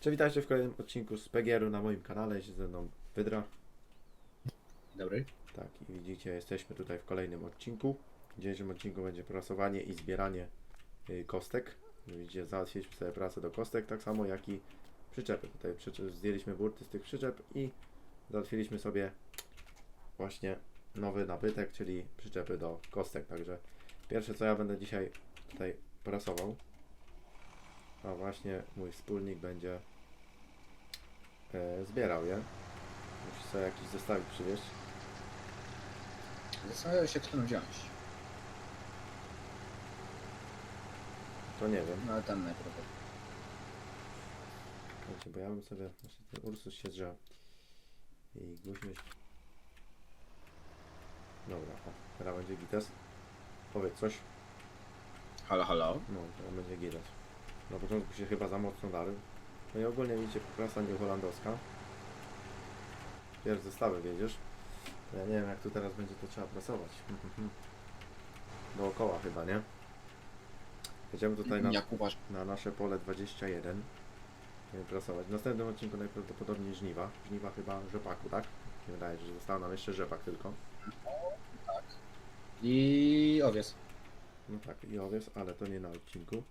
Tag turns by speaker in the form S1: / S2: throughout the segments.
S1: Cześć, witajcie w kolejnym odcinku z PGR-u na moim kanale. Jest ze mną Wydra.
S2: Dobry.
S1: Tak, i widzicie, jesteśmy tutaj w kolejnym odcinku. W dzisiejszym odcinku będzie prasowanie i zbieranie y, kostek. Widzicie, załatwiliśmy sobie pracę do kostek, tak samo jak i przyczepy. Tutaj zdjęliśmy burty z tych przyczep i załatwiliśmy sobie właśnie nowy nabytek, czyli przyczepy do kostek. Także pierwsze co ja będę dzisiaj tutaj prasował, a właśnie mój wspólnik będzie e, zbierał je. Musi sobie jakiś zestawik przywieźć.
S2: Zastanawiam się, którą wziąć.
S1: To nie wiem.
S2: No ale ten najprawdopodobniej.
S1: Słuchajcie, bo ja bym sobie. Właśnie ten Ursus się drze. I głośność. Dobra, o, teraz będzie gites. Powiedz coś.
S2: Halo, halo.
S1: No, teraz będzie gites. Na początku się chyba za mocno dary. No i ogólnie widzicie, prasa nie holandowska. Pierwszy zestawy wiedziesz. Ja nie wiem jak tu teraz będzie to trzeba prasować. Dookoła chyba, nie? Będziemy tutaj na
S2: Jak uważasz?
S1: na nasze pole 21 będziemy prasować. W następnym odcinku najprawdopodobniej żniwa. Żniwa chyba rzepaku, tak? Się wydaje, że został nam jeszcze rzepak tylko.
S2: I owiec.
S1: No tak, i owiec, ale to nie na odcinku.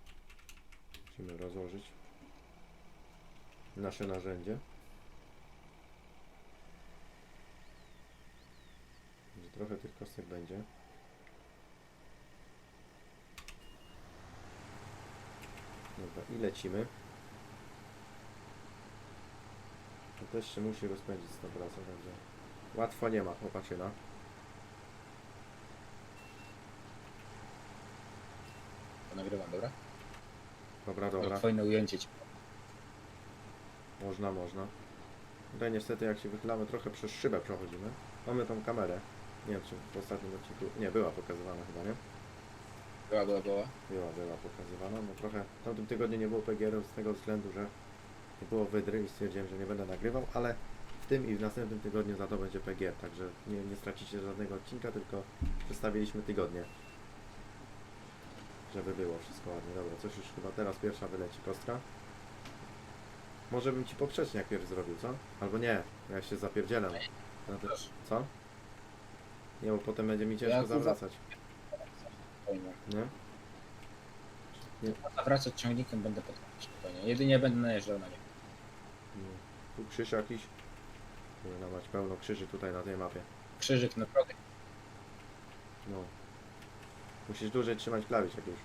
S1: Musimy rozłożyć nasze narzędzie. Trochę tych kostek będzie. Dobra, i lecimy. To też się musi rozpędzić z tą pracą, także łatwo nie ma, chłopaczyna.
S2: Nagrywam, dobra?
S1: Dobra, dobra.
S2: Fajne ujęcie ci.
S1: Można, można. Tutaj niestety jak się wychylamy trochę przez szybę przechodzimy. Mamy tą kamerę. Nie wiem czy w ostatnim odcinku... Nie, była pokazywana chyba, nie?
S2: Była, była, była.
S1: Była, była pokazywana. No trochę w tamtym tygodniu nie było PGR-ów z tego względu, że nie było wydry i stwierdziłem, że nie będę nagrywał, ale w tym i w następnym tygodniu za to będzie PGR, także nie, nie stracicie żadnego odcinka, tylko przedstawiliśmy tygodnie. Żeby było wszystko ładnie. Dobra, coś już chyba teraz pierwsza wyleci kostka. Może bym ci poprzeczniak pierw zrobił, co? Albo nie, ja się zapierdzielę. Na te-. Co? Nie, bo potem będzie mi ciężko
S2: Ja tu za-
S1: zawracać,
S2: Fajne.
S1: nie?
S2: Nawracać ciągnikiem będę spokojnie. Jedynie będę najeżdżał na nie.
S1: No. Tu krzyż jakiś. Powinna mać pełno krzyży tutaj na tej mapie.
S2: Krzyżyk na prodek.
S1: No. Musisz dłużej trzymać klawisz jak już.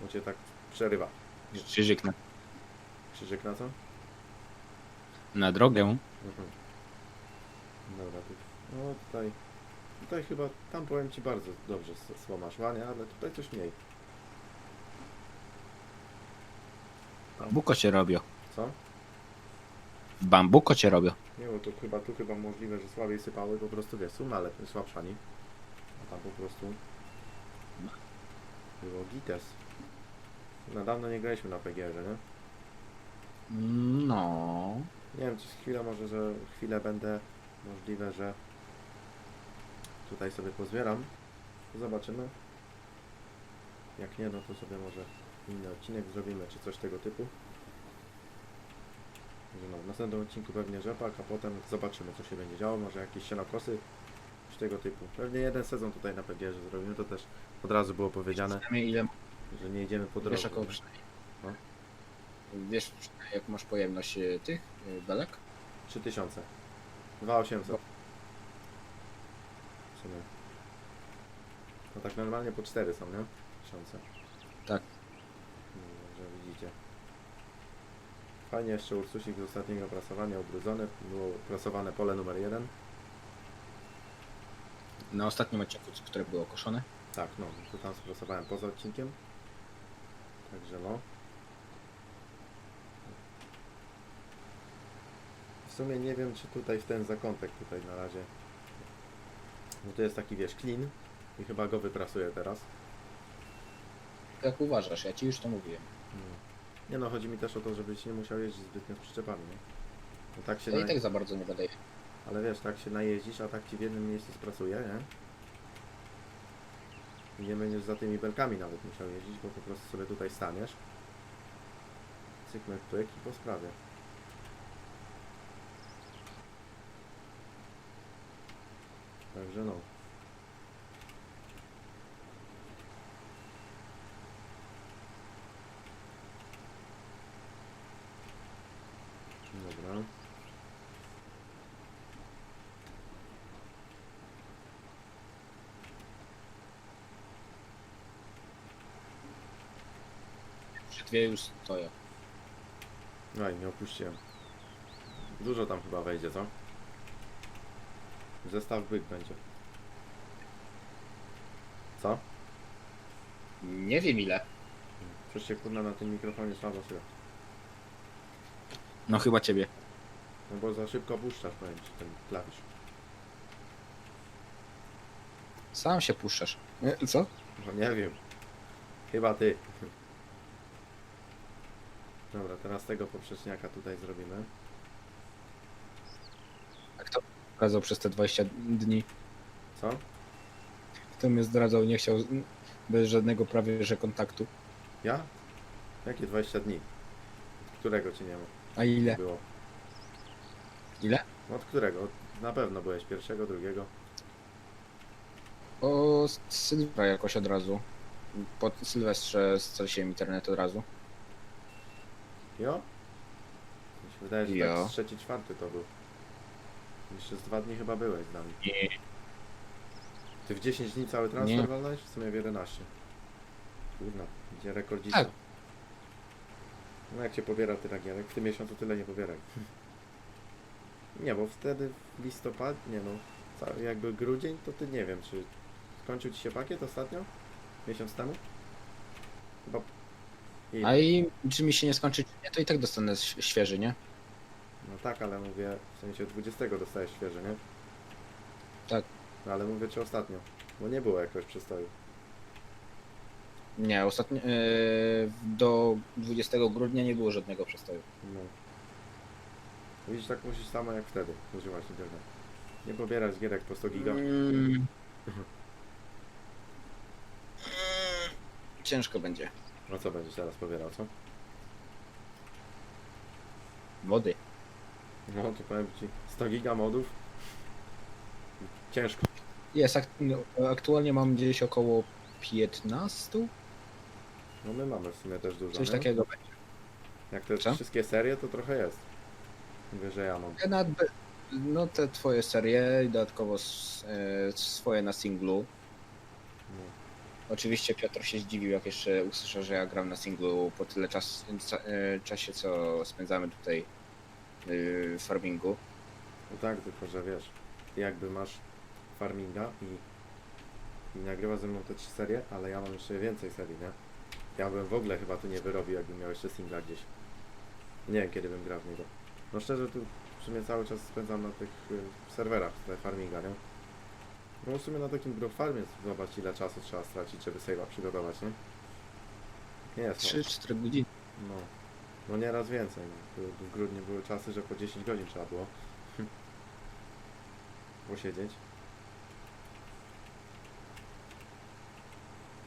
S1: Bo cię tak przerywa.
S2: Krzyżyk na,
S1: Krzyżyk na co?
S2: na drogę.
S1: Mhm. Dobra, tu. No tutaj. Tutaj chyba, tam powiem Ci bardzo dobrze s- słoma szła, nie? Ale tutaj coś mniej.
S2: Bambuko cię robią.
S1: Co?
S2: Bambuko cię robią.
S1: Nie, bo tu chyba, tu chyba możliwe, że słabiej sypały, po prostu wiesz, suma lepiej, słabsza nie? A tam po prostu było gites. Na dawno nie graliśmy na PGR-ze, nie?
S2: No.
S1: Nie wiem, czy chwilę może, że chwilę będę możliwe, że tutaj sobie pozbieram. Zobaczymy. Jak nie, no to sobie może inny odcinek zrobimy, czy coś tego typu. No, w następnym odcinku pewnie rzepak, a potem zobaczymy, co się będzie działo. Może jakieś sianokosy, coś tego typu. Pewnie jeden sezon tutaj na PGR zrobimy, to też od razu było powiedziane,
S2: ile
S1: że nie idziemy po drodze.
S2: wiesz jaką przynajmniej.
S1: No.
S2: Wiesz przynajmniej jak masz pojemność e, tych e, belek?
S1: 3000. 2800. W sumie. No tak normalnie po 4 są, nie? 1000.
S2: Tak.
S1: No, Dobrze, widzicie. Fajnie jeszcze Ursusik z ostatniego prasowania ubrudzony. Było prasowane pole numer 1.
S2: Na ostatnim odcinku, które było koszone.
S1: Tak, no, to tam sprasowałem poza odcinkiem. Także no. W sumie nie wiem, czy tutaj w ten zakątek tutaj na razie. Bo to jest taki, wiesz, klin. I chyba go wyprasuję teraz.
S2: Jak uważasz? Ja ci już to mówiłem.
S1: No. Nie no, chodzi mi też o to, żebyś nie musiał jeździć zbytnio z przyczepami, nie? No tak się
S2: Ja i
S1: na...
S2: tak za bardzo nie będę
S1: ale wiesz, tak się najeździsz, a tak ci w jednym miejscu spracuje, nie? I nie będziesz za tymi belkami nawet musiał jeździć, bo po prostu sobie tutaj staniesz. Cyknę pyk i po sprawie. Także no.
S2: Dwie już stoją.
S1: No i nie opuściłem. Dużo tam chyba wejdzie, co? Zestaw byk będzie. Co?
S2: Nie wiem ile.
S1: Przecież się kurna na tym mikrofonie słabo słychać.
S2: No chyba ciebie.
S1: No bo za szybko puszczasz, powiem ci, ten klawisz.
S2: Sam się puszczasz. E, Co?
S1: No nie wiem. Chyba ty. Dobra, teraz tego poprzeczniaka tutaj zrobimy.
S2: A kto zdradzał przez te 20 dni?
S1: Co?
S2: Kto mnie zdradzał, nie chciał z- bez żadnego prawie że kontaktu.
S1: Ja? Jakie 20 dni? Od którego cię nie ma?
S2: A ile?
S1: Było.
S2: Ile?
S1: Od którego? Od- Na pewno byłeś pierwszego, drugiego.
S2: O Sylwestra jakoś od razu. Po Sylwestrze straciłem internet od razu.
S1: Jo? Mi się wydaje, że
S2: Jo.
S1: tak z trzeci, czwarty to był. Jeszcze z dwa dni chyba byłeś z nami.
S2: Nie.
S1: Ty w 10 dni cały transfer
S2: Nie.
S1: walnąłeś? W sumie w 11. Kurna, gdzie rekordzista.
S2: Tak.
S1: No jak cię pobiera tyle gierek? W tym miesiącu tyle nie pobieraj. Nie, bo wtedy w listopadzie, nie no, ca- jakby grudzień, to ty nie wiem, czy skończył ci się pakiet ostatnio? Miesiąc temu? Chyba... I...
S2: A i czy mi się nie skończy, czy nie, to i tak dostanę ś- świeży, nie?
S1: No tak, ale mówię, w sensie 20 dostajesz świeże, nie?
S2: Tak.
S1: No ale mówię, czy ostatnio? Bo nie było jakiegoś przystoju.
S2: Nie, ostatnio e, do 20 grudnia nie było żadnego przestoju.
S1: No. Widzisz, tak musisz samo jak wtedy używać internetu. Nie pobierać gierek po 100 giga.
S2: Mm. Ciężko będzie.
S1: No co będziesz teraz pobierał, co?
S2: Wody.
S1: No to powiem ci, 100 giga modów. Ciężko.
S2: Jest, ak no, aktualnie mam gdzieś około 15?
S1: No my mamy w sumie też dużo,
S2: Coś
S1: nie?
S2: takiego będzie.
S1: Jak te
S2: Co?
S1: wszystkie serie, to trochę jest. Mówię, że ja mam.
S2: Ja nawet be- No te twoje serie i dodatkowo s- e, swoje na singlu.
S1: No.
S2: Oczywiście Piotr się zdziwił, jak jeszcze usłyszał, że ja gram na singlu po tyle czas, ca, e, czasie, co spędzamy tutaj e, w farmingu.
S1: No tak, tylko że wiesz, jakby masz farminga i, i nagrywa ze mną te trzy serie, ale ja mam jeszcze więcej serii, nie? Ja bym w ogóle chyba tu nie wyrobił, jakbym miał jeszcze singla gdzieś. Nie wiem, kiedy bym grał w niego. No szczerze, tu w sumie cały czas spędzam na tych y, serwerach tutaj farminga, nie? No w sumie na takim grow farmie zobacz ile czasu trzeba stracić, żeby save'a przygotować, nie? Nie jest mało.
S2: 3-4 godziny.
S1: No, no nieraz więcej. No. W grudniu były czasy, że po 10 godzin trzeba było posiedzieć.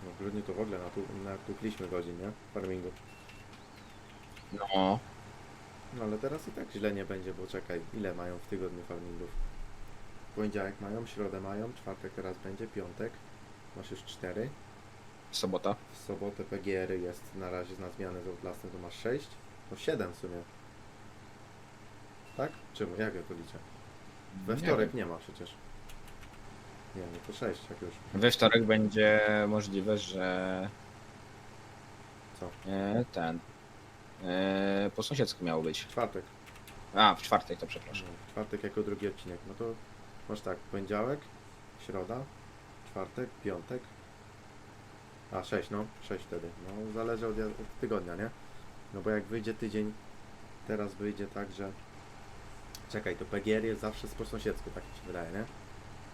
S1: No w grudniu to w ogóle natu- natukliśmy godzin, nie? Farmingu.
S2: No.
S1: No ale teraz i tak źle nie będzie, bo czekaj, ile mają w tygodniu farmingów? Poniedziałek mają, środę mają, czwartek teraz będzie, piątek. Masz już 4.
S2: Sobota.
S1: W sobotę PGR jest na razie na zmianę z Outlastem to masz 6. No 7 w sumie. Tak? Czemu? Jak ja to liczę? We
S2: Nie
S1: wtorek nie ma przecież. Nie, no to 6 jak już.
S2: We wtorek będzie możliwe, że
S1: Co?
S2: e, ten e, po sąsiedzku miało być.
S1: Czwartek.
S2: A, w czwartek to przepraszam.
S1: No, w czwartek jako drugi odcinek. No to masz tak, poniedziałek, środa, czwartek, piątek. A 6, no, 6 wtedy. No zależy od, od tygodnia, nie? No bo jak wyjdzie tydzień, teraz wyjdzie tak, że. Czekaj, to PGR jest zawsze z po sąsiedzku, tak mi się wydaje, nie?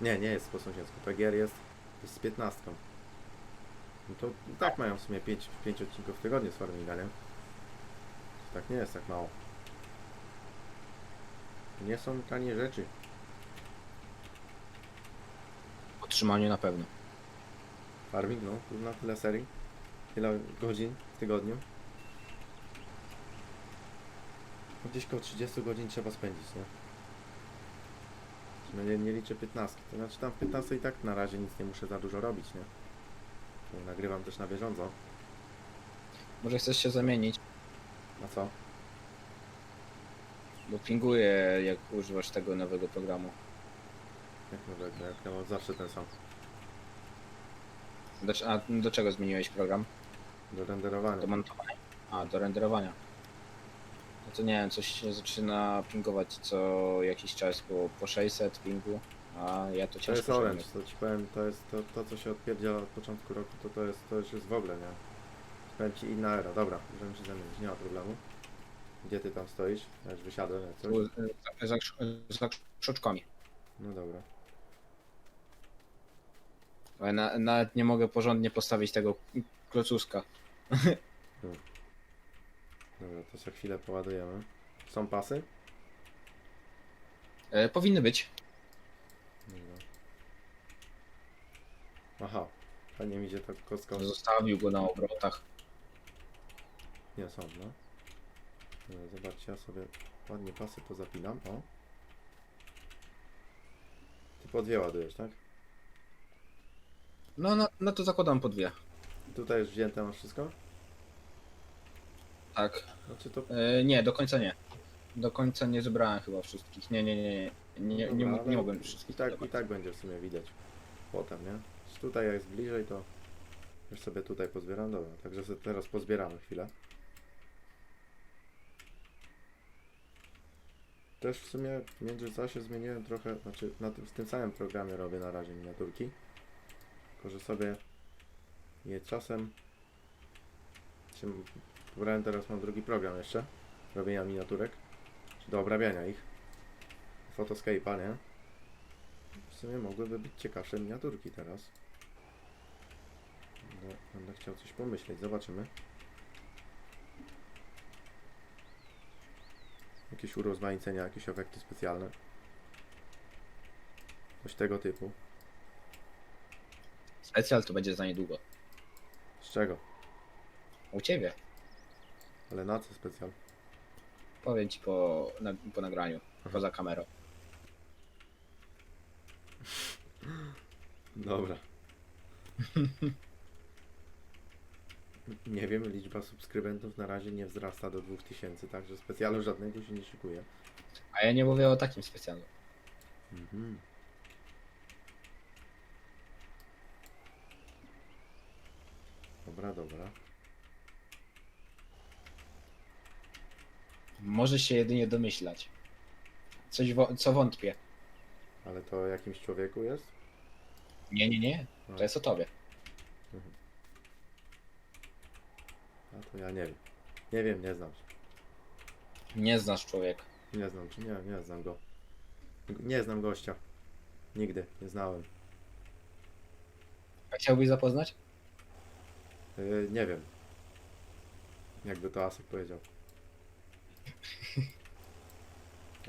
S1: Nie, nie jest po sąsiedzku. PGR jest, z 15. No to i tak mają w sumie 5, 5 odcinków w tygodniu z Farminga, nie? Tak nie jest tak mało. Nie są tanie rzeczy.
S2: W utrzymaniu na pewno.
S1: Farming, no, na tyle serii. Ile godzin w tygodniu? No Gdzieś koło 30 godzin trzeba spędzić, nie? No nie, nie liczę 15. To znaczy tam w 15 i tak na razie nic nie muszę za dużo robić, nie? Bo nagrywam też na bieżąco.
S2: Może chcesz się zamienić,
S1: A co?
S2: bo pinguje jak używasz tego nowego programu.
S1: Jak nowego? Jak zawsze ten sam.
S2: Do, a do czego zmieniłeś program?
S1: Do renderowania.
S2: Do montowania? A, do renderowania. No to nie wiem, coś się zaczyna pingować co jakiś czas po, po 600 pingu, a ja to
S1: To
S2: ciężko
S1: jest Orange, to ci powiem, to jest to, to co się odpierdziela od początku roku, to to jest, to już jest w ogóle, nie? Powiem ci inna era, dobra, możemy się zamienić, nie ma problemu. Gdzie ty tam stoisz? Ja już wysiadłem, jak coś.
S2: Y, Za, za, za krzoczkami.
S1: No dobra.
S2: Ale na, nawet nie mogę porządnie postawić tego klocuska.
S1: Dobra, to za chwilę poładujemy. Są pasy?
S2: E, powinny być.
S1: Dobra. Aha, fajnie mi idzie ta kostka.
S2: Zostawił go na obrotach.
S1: Nie są, no. Dobra, zobaczcie, ja sobie ładnie pasy pozapinam, o. Ty po dwie ładujesz, tak?
S2: No, no, no to zakładam po dwie.
S1: Tutaj już wzięte masz wszystko?
S2: Tak.
S1: Znaczy to...
S2: E, nie, do końca nie. Do końca nie zebrałem chyba wszystkich. Nie, nie, nie, nie. Nie, nie,
S1: Dobra, ale
S2: nie mogłem
S1: I
S2: wszystkich.
S1: tak, I tak będzie w sumie widać potem, nie? Tutaj jak jest bliżej, to już sobie tutaj pozbieram, dobra. Także sobie teraz pozbieramy chwilę. Też w sumie w międzyczasie zmieniłem trochę, znaczy na tym, w tym samym programie robię na razie miniaturki. Tylko, że sobie je czasem... Wybrałem teraz mam drugi program jeszcze, robienia miniaturek, czy do obrabiania ich. Photoscape'a, nie? W sumie mogłyby być ciekawsze miniaturki teraz. Będę, będę chciał coś pomyśleć, zobaczymy. Jakieś urozmaicenia, jakieś efekty specjalne. Coś tego typu.
S2: Specjal to będzie za niedługo.
S1: Z czego?
S2: U ciebie.
S1: Ale na co specjal?
S2: Powiem ci po, na, po nagraniu. Poza kamerą.
S1: Dobra. Nie wiem, liczba subskrybentów na razie nie wzrasta do 2000, także specjalu żadnego się nie szykuje.
S2: A ja nie mówię o takim specjalu.
S1: Mhm. Dobra, dobra.
S2: Możesz się jedynie domyślać. Coś, wo- co wątpię.
S1: Ale to o jakimś człowieku jest?
S2: Nie, nie, nie. To jest o tobie.
S1: a to ja nie wiem. Nie wiem, nie znam się.
S2: Nie znasz człowieka.
S1: Nie znam, czy nie, nie znam go. Nie znam gościa. Nigdy, nie znałem.
S2: A chciałbyś zapoznać?
S1: Yy, nie wiem. Jakby to Asek powiedział.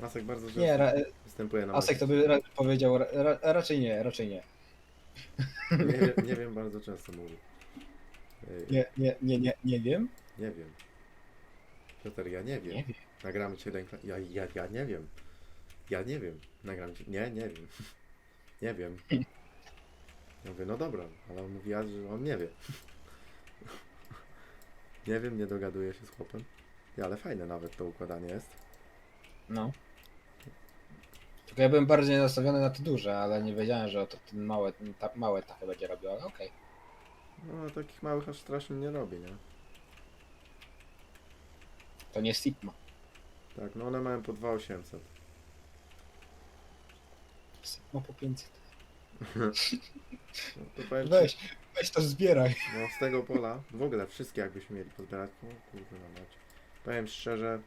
S1: Asek bardzo często
S2: Nie, ra-
S1: występuje na
S2: Asek to by ra- powiedział ra- ra- raczej nie, raczej nie.
S1: nie, wiem- nie wiem, bardzo często mówi. Yy,
S2: Nie, nie, nie, nie, nie wiem.
S1: Nie wiem. Piotr, ja nie wiem.
S2: Nie wiem.
S1: Nagramy cię ręka. Ja, ja, ja nie wiem. Ja nie wiem. Nagram cię. Nie, nie wiem. nie wiem. Ja mówię, no dobra, ale on mówi, że on nie wie. Nie wiem, nie dogaduje się z chłopem. Ja, ale fajne nawet to układanie jest.
S2: No. Tylko ja byłem bardziej nastawiony na to duże, ale nie wiedziałem, że to ten małe, ta, małe takie będzie robił, ale okej.
S1: No, takich małych aż strasznie nie robi, nie?
S2: To nie Sigma.
S1: Tak, no one mają po 2800.
S2: Sigma po 500.
S1: No, to powiem ci,
S2: Weź, weź to zbieraj.
S1: No z tego pola, w ogóle wszystkie jakbyśmy mieli pozbierać, no kurde no mać. Powiem szczerze,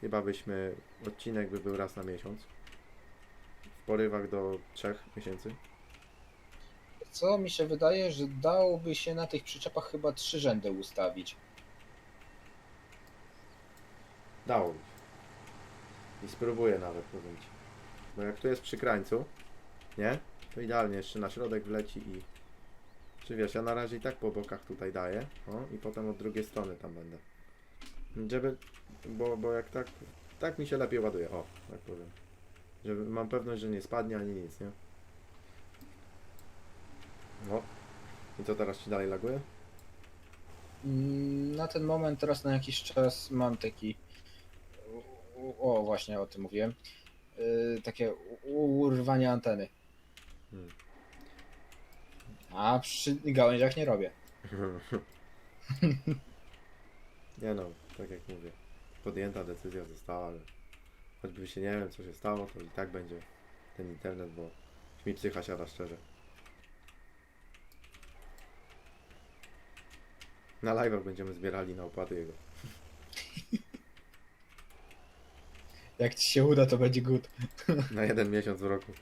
S1: chyba byśmy, odcinek by był raz na miesiąc. W porywach do trzech miesięcy.
S2: Co mi się wydaje, że dałoby się na tych przyczepach chyba trzy rzędy ustawić.
S1: Dało mi się. I spróbuję nawet, powiem ci. Bo jak tu jest przy krańcu, nie? To idealnie jeszcze na środek wleci i... Czy wiesz, ja na razie i tak po bokach tutaj daję, o, i potem od drugiej strony tam będę. Żeby, bo, bo jak tak, tak mi się lepiej ładuje, o, tak powiem. Że mam pewność, że nie spadnie ani nic, nie? No. I co teraz ci dalej laguje?
S2: Mm, Na ten moment teraz na jakiś czas mam taki. O, właśnie o tym mówiłem. Yy, takie urwanie anteny.
S1: Hmm.
S2: A przy gałęziach nie robię.
S1: nie no, tak jak mówię. Podjęta decyzja została, ale choćby się nie wiem co się stało, to i tak będzie ten internet, bo mi psycha siada szczerze. Na live'ach będziemy zbierali na opłaty jego.
S2: Jak ci się uda, to będzie good.
S1: Na jeden miesiąc w roku.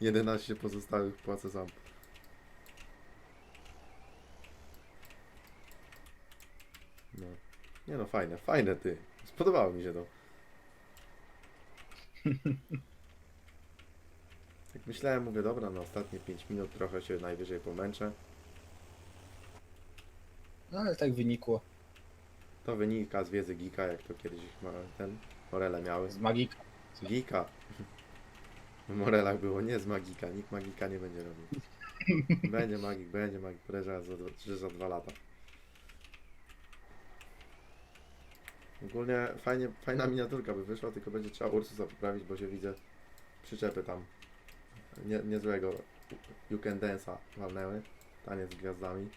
S1: 11 pozostałych płacę sam. No. Nie no, fajne, fajne ty. Spodobało mi się to. Tak myślałem, mówię, dobra, na ostatnie 5 minut trochę się najwyżej pomęczę.
S2: No ale tak wynikło
S1: To wynika z wiedzy Gika, jak to kiedyś ma ten Morele miały.
S2: z magika.
S1: Z Gika. W Morelach było nie z Magika, nikt Magika nie będzie robił. Będzie Magik, będzie Magik, podejrzewam, za, dwa- że za dwa lata. Ogólnie fajnie, fajna miniaturka by wyszła, tylko będzie trzeba Ursusa poprawić, bo się widzę przyczepy tam nie, niezłego You Can Dance'a walnęły. Taniec z gwiazdami.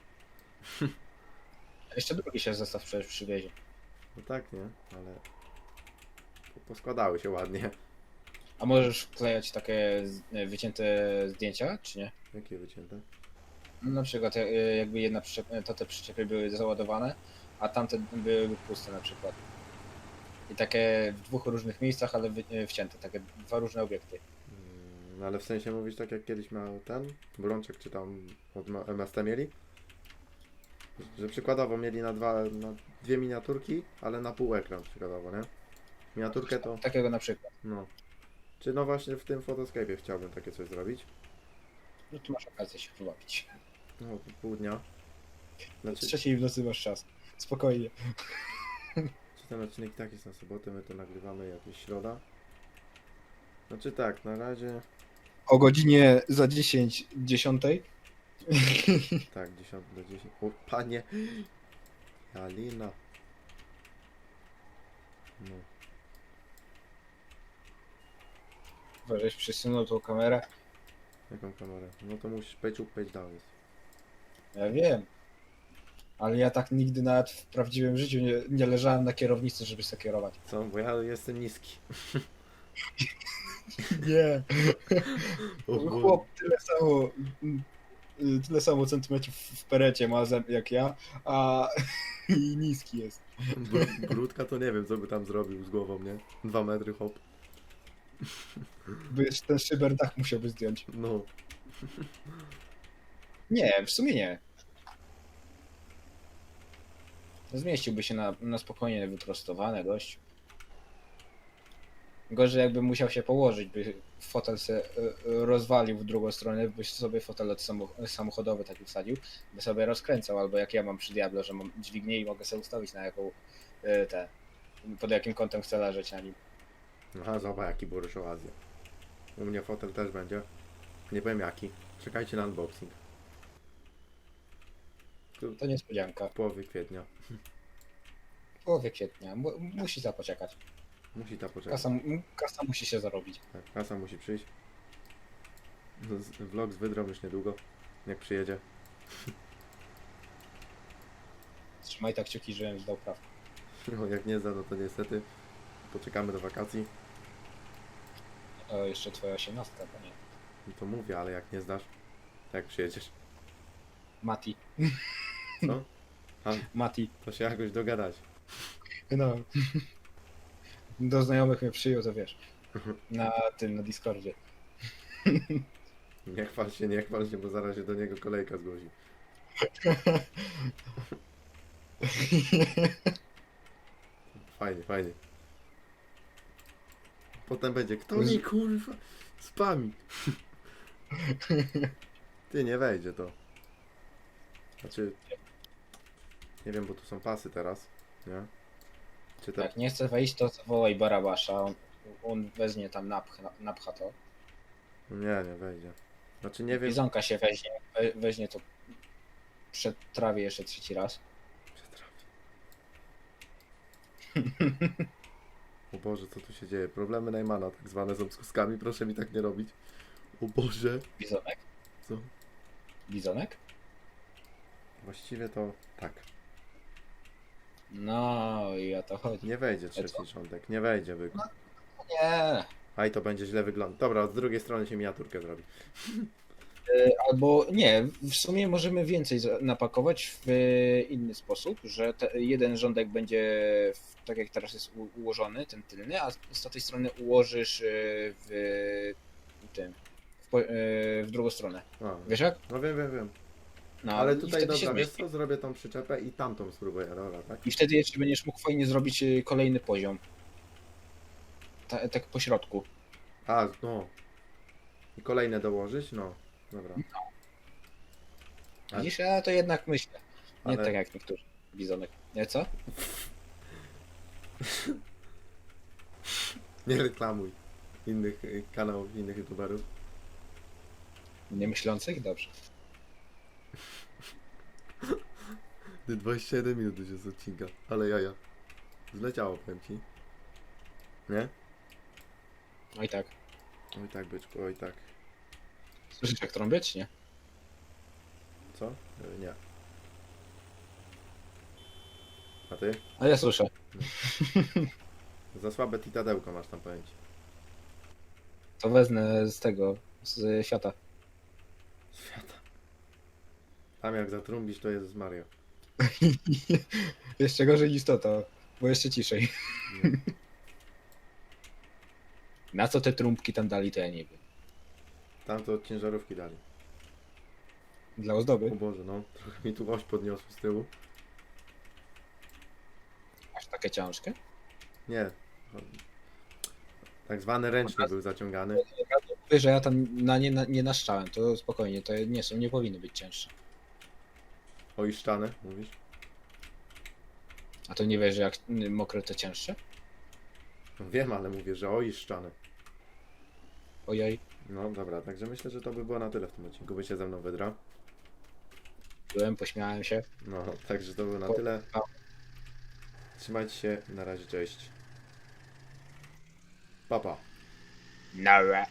S2: Jeszcze drugi się zestaw przecież przywiezie.
S1: No tak, nie? Ale po- poskładały się ładnie.
S2: A możesz wklejać takie z- wycięte zdjęcia, czy nie?
S1: Jakie wycięte?
S2: Na przykład e, jakby jedna przyczep, to te przyczepy były załadowane, a tamte były puste na przykład. I takie w dwóch różnych miejscach, ale wy, e, wcięte, takie dwa różne obiekty.
S1: Mm, No ale w sensie mówisz tak jak kiedyś miał ten Brączek czy tam od Ma- MST mieli? Że przykładowo mieli na dwa, na dwie miniaturki, ale na pół ekran przykładowo, nie? Miniaturkę to,
S2: Takiego na przykład.
S1: no. Czy no właśnie w tym Photoscape'ie chciałbym takie coś zrobić.
S2: No tu masz okazję się pobawić.
S1: No, pół dnia.
S2: Z
S1: Znaczy,
S2: trzeciej w nocy masz czas. Spokojnie.
S1: czy ten odcinek i tak jest na sobotę, my to nagrywamy jakieś środa. Znaczy tak, na razie,
S2: O godzinie za 10, 10.
S1: tak, 10 do 10. O, panie! Alina. No.
S2: Żeś przysunął tą kamerę.
S1: Jaką kamerę? No to musisz page up, page down jest.
S2: Ja wiem. Ale ja tak nigdy nawet w prawdziwym życiu nie, nie leżałem na kierownicy, żeby sobie kierować.
S1: Co? Bo ja jestem niski.
S2: Nie.
S1: O Boże.
S2: Chłop tyle samo, y, tyle samo centymetrów w perecie ma ze- jak ja, a i niski jest.
S1: Br- Brudka to nie wiem, co by tam zrobił z głową, nie? Dwa metry hop.
S2: By ten szyberdach musiałby zdjąć.
S1: No.
S2: Nie, w sumie nie. Zmieściłby się na, na spokojnie wyprostowany gość. Gorzej jakby musiał się położyć, by fotel se y, y, rozwalił w drugą stronę, byś sobie fotel od samoch- samochodowy taki wsadził, by sobie rozkręcał, albo jak ja mam przy Diablo, że mam dźwignię i mogę sobie ustawić na jaką y, te, pod jakim kątem chcę leżeć na nim.
S1: Aha, zobacz jaki bursz Azję. U mnie fotel też będzie. Nie powiem jaki. Czekajcie na unboxing.
S2: To niespodzianka.
S1: w połowie kwietnia.
S2: W połowie kwietnia. Mu, musi zapoczekać.
S1: Musi ta poczekać.
S2: Kasa, kasa musi się zarobić.
S1: Tak, kasa musi przyjść. No, z- Vlog z Wydrą już niedługo. Jak przyjedzie.
S2: Trzymaj tak kciuki, żebym zdał prawo.
S1: No, jak nie zda, no to niestety poczekamy do wakacji.
S2: O, jeszcze twoja osiemnastka, to nie.
S1: I to mówię, ale jak nie zdasz, to jak przyjedziesz.
S2: Mati.
S1: Co? A,
S2: Mati.
S1: to się jakoś dogadać.
S2: No. Do znajomych mnie przyjął, to wiesz. Na tym, na Discordzie.
S1: Nie chwal się, nie chwal się, bo zaraz się do niego kolejka zgłosi. Fajnie, fajnie. Potem będzie, kto mi kurwa spami. Ty, nie wejdzie to. Znaczy, nie wiem, bo tu są pasy teraz, nie? Czy te...
S2: Jak nie chce wejść, to wołaj Barabasza. On, on weźmie tam napcha, napcha to.
S1: Nie, nie wejdzie. Znaczy nie wiem.
S2: Bizonka się weźmie, we, weźmie to przetrawię jeszcze trzeci raz.
S1: O Boże, co tu się dzieje? Problemy Najmana tak zwane są z kuskami, proszę mi tak nie robić. O Boże.
S2: Bizonek?
S1: Co?
S2: Bizonek?
S1: Właściwie to tak.
S2: No i o to chodzi.
S1: Nie wejdzie trzeci rządek, nie wejdzie byku.
S2: Nie.
S1: Aj, to będzie źle wyglądać. Dobra, z drugiej strony się miniaturkę zrobi.
S2: Y, Albo nie, w sumie możemy więcej napakować w inny sposób, że jeden rządek będzie w, tak jak teraz jest ułożony, ten tylny, a z tej strony ułożysz y, w tym, w, y, w drugą stronę.
S1: A,
S2: Wiesz jak?
S1: no wiem, wiem, wiem.
S2: No,
S1: Ale tutaj dobra, wiesz co? Zrobię tą przyczepę i tamtą spróbuję, dobra, tak?
S2: I wtedy jeszcze będziesz mógł fajnie zrobić kolejny poziom. Ta, tak po środku.
S1: A, no. I kolejne dołożyć? No, dobra. A-
S2: Widzisz, ja to jednak myślę. Nie
S1: Ale-
S2: tak jak niektórzy. Bizonek. Nie co?
S1: Nie reklamuj innych y, kanałów, innych youtuberów.
S2: Niemyślących? Dobrze.
S1: Ty 27 minut już jest odcinka, ale jaja. Zleciało, powiem ci. Nie?
S2: No i tak.
S1: Oj tak, byczku, oj tak.
S2: Słyszysz jak trąbię, czy nie?
S1: Co? Y, Nie. A ty?
S2: A ja słyszę.
S1: Za słabe titadełko masz tam ci.
S2: To wezmę z tego, z świata.
S1: Świata. Tam jak zatrąbisz to jest Mario.
S2: jeszcze gorzej niż to, to, bo jeszcze ciszej.
S1: Nie.
S2: Na co te trąbki tam dali, to ja nie wiem.
S1: Tam to od ciężarówki dali.
S2: Dla
S1: O
S2: ozdoby?
S1: Boże, no. Trochę mi tu oś podniosło z tyłu.
S2: Aż takie ciężkie?
S1: Nie. Tak zwany ręczny był zaciągany.
S2: Mówię, że ja tam na nie, na, nie naszczałem, to spokojnie, to nie są, nie powinny być cięższe.
S1: Oiszczane, mówisz?
S2: A to nie wiesz, że jak mokre to cięższe?
S1: No wiem, ale mówię, że oiszczane.
S2: Ojej,
S1: No dobra, także myślę, że to by było na tyle w tym odcinku, by się ze mną wydra.
S2: byłem, pośmiałem się.
S1: No, także to było na tyle.
S2: no.
S1: Trzymajcie się, na razie, cześć. Papa. Pa.
S2: Nara.